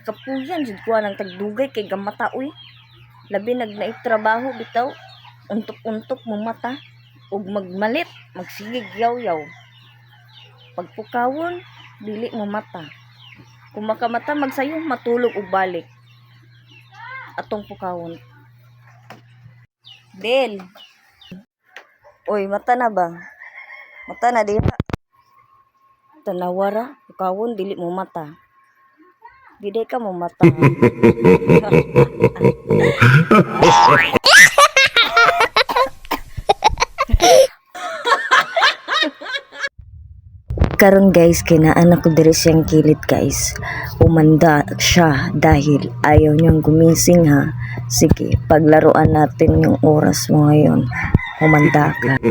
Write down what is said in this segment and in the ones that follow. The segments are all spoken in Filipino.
Kakapuyan, jud ko ng tagdugay kay gamata uy. Labi nag trabaho bitaw. Untok-untok mo mata. Ug magmalit, magsigig yaw-yaw. Pagpukawon, dili mo mata. Kung makamata magsayo, matulog ug balik. Atong pukawon. Del. Uy, mata na ba? Mata na diha. Tanawara, pukawon dili mo mata. Diday ka mo mata. Karon guys, kinaan ako diri siyang kilid guys. Umanda siya dahil ayaw niyang gumising ha. Sige, paglaruan natin yung oras mo ngayon. Umanda ka.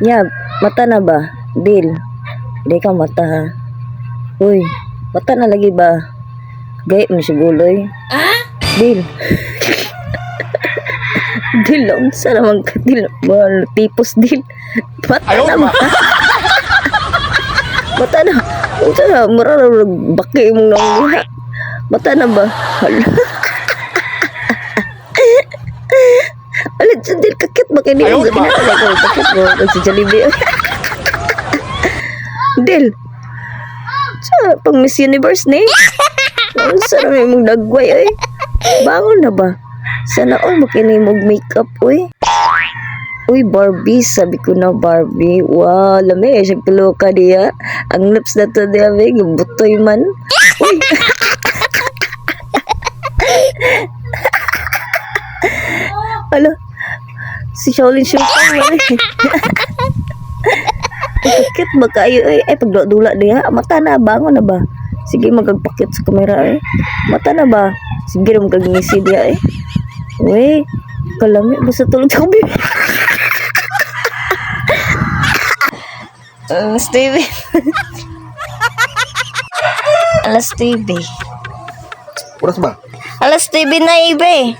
Yab, mata na ba? Dil, di ka mata ha. Uy, mata na lagi ba? Gayet mo siguloy. Dil. Dil, unsa naman ka, Dil. Mal, tipos, Dil. Mata na ba? Mata na. Unsa na, mararag baki mong nang. Mata na ba? Hala. Alam, Dil, kakit ba na pala ko, kakit mo. Kasi Jollibee. Dil. Sa pang Miss Universe ni? Na may mong dagway ay? Bangon na ba? Sana all makinay mong makeup uy. Uy, Barbie, sabi ko na Barbie. Wow, lami, siya ka diya. Ang lips na to diya, may butoy man. Uy. Alo, si Shaolin Shooter man. Pakit ba kayo eh? Ay, pagdula diya. Mata na, bangon na ba? Sige, magagpakit sa kamera eh. Mata na ba? Sige, magagngisi diya eh. Uy, kalami, basta tulog sa kubi. Alas TV. Alas TV. Oras ba? Alas TV na ibe.